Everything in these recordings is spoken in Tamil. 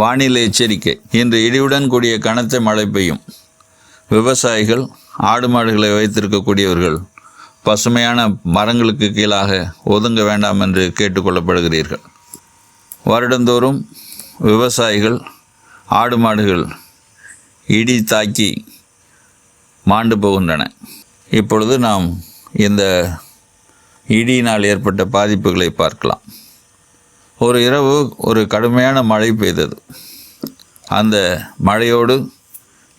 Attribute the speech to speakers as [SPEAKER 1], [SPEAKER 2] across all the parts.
[SPEAKER 1] வானிலை எச்சரிக்கை. இன்று இடியுடன் கூடிய கனத்த மழை பெய்யும். விவசாயிகள் ஆடு மாடுகளை வைத்திருக்கக்கூடியவர்கள் பசுமையான மரங்களுக்கு கீழாக ஒதுங்க வேண்டாம் என்று கேட்டுக்கொள்ளப்படுகிறீர்கள் வருடந்தோறும் விவசாயிகள் ஆடு மாடுகள் இடி தாக்கி மாண்டு போகின்றன. இப்பொழுது நாம் இந்த இடியினால் ஏற்பட்ட பாதிப்புகளை பார்க்கலாம். ஒரு இரவு ஒரு கடுமையான மழை பெய்தது. அந்த மழையோடு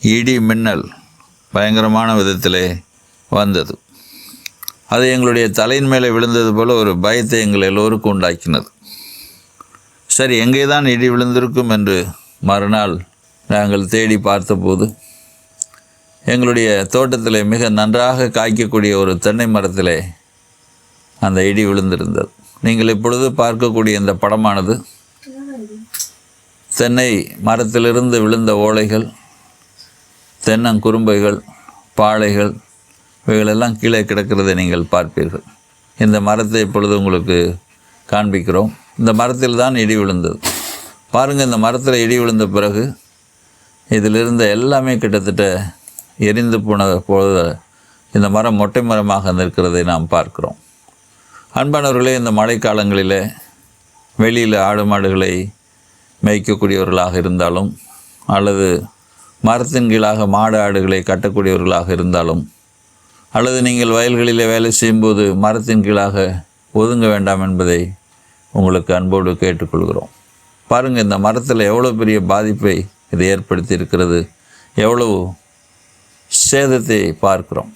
[SPEAKER 1] இடி மின்னல் பயங்கரமான விதத்திலே வந்தது. அது எங்களுடைய தலையின் மேலே விழுந்தது போல் ஒரு பயத்தை எங்கள் எல்லோருக்கும் உண்டாக்கினது. சரி எங்கே தான் இடி விழுந்திருக்கும் என்று மறுநாள் நாங்கள் தேடி பார்த்தபோது எங்களுடைய தோட்டத்தில் மிக நன்றாக காய்க்கக்கூடிய ஒரு தென்னை மரத்திலே அந்த இடி விழுந்திருந்தது. நீங்கள் இப்பொழுது பார்க்கக்கூடிய இந்த படமானது தென்னை மரத்திலிருந்து விழுந்த ஓலைகள் தென்னங்குறும்பைகள் பாளைகள் இவைகளெல்லாம் கீழே கிடக்கிறதை நீங்கள் பார்ப்பீர்கள். இந்த மரத்தை இப்பொழுது உங்களுக்கு காண்பிக்கிறோம். இந்த மரத்தில் தான் இடி விழுந்தது. பாருங்கள் இந்த மரத்தில் இடி விழுந்த பிறகு இதிலிருந்த எல்லாமே கிட்டத்தட்ட எரிந்து போன பொழுது இந்த மரம் மொட்டை மரமாக நிற்கிறதை நாம் பார்க்கிறோம். அன்பானவர்களே இந்த மழைக்காலங்களில் வெளியில் ஆடு மாடுகளை மேய்க்கக்கூடியவர்களாக இருந்தாலும் அல்லது மரத்தின் கீழாக மாடு ஆடுகளை கட்டக்கூடியவர்களாக இருந்தாலும் அல்லது நீங்கள் வயல்களில் வேலை செய்யும்போது மரத்தின் கீழாக ஒதுங்க வேண்டாம் என்பதை உங்களுக்கு அன்போடு கேட்டுக்கொள்கிறோம். பாருங்கள் இந்த மரத்தில் எவ்வளோ பெரிய பாதிப்பை இது ஏற்படுத்தி இருக்கிறது எவ்வளவு சேதத்தை பார்க்கிறோம்.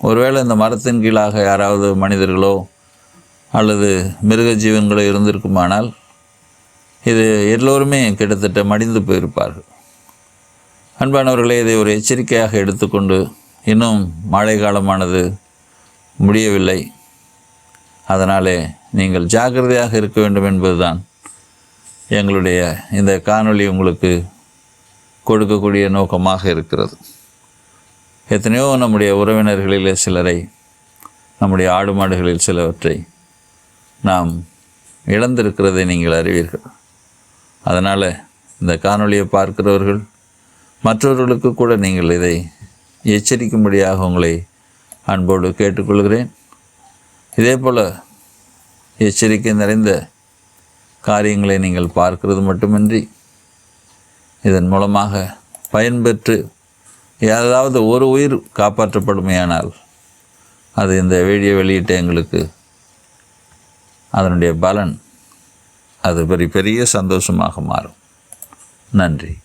[SPEAKER 1] ஒருவேளை இந்த மரத்தின் கீழாக யாராவது மனிதர்களோ அல்லது மிருக ஜீவன்களோ இருந்திருக்குமானால் இது எல்லோருமே கிட்டத்தட்ட மடிந்து போயிருப்பார்கள். அன்பானவர்களே இதை ஒரு எச்சரிக்கையாக எடுத்துக்கொண்டு இன்னும் மழை காலமானது முடியவில்லை. அதனாலே நீங்கள் ஜாக்கிரதையாக இருக்க வேண்டும் என்பதுதான் எங்களுடைய இந்த காணொளி உங்களுக்கு கொடுக்கக்கூடிய நோக்கமாக இருக்கிறது. எத்தனையோ நம்முடைய உறவினர்களிலே சிலரை நம்முடைய ஆடு மாடுகளில் சிலவற்றை நாம் இழந்திருக்கிறதை நீங்கள் அறிவீர்கள். அதனால் இந்த காணொளியை பார்க்கிறவர்கள் மற்றவர்களுக்கு கூட நீங்கள் இதை எச்சரிக்கும்படியாக உங்களை அன்போடு கேட்டுக்கொள்கிறேன். இதே போல் எச்சரிக்கை நிறைந்த காரியங்களை நீங்கள் பார்க்கிறது மட்டுமின்றி இதன் மூலமாக பயன்பெற்று ஏதாவது ஒரு உயிர் காப்பாற்றப்படுமையானால் அது இந்த வீடியோ வெளியிட்ட எங்களுக்கு அதனுடைய பலன் அது பெரிய பெரிய சந்தோஷமாக மாறும். நன்றி.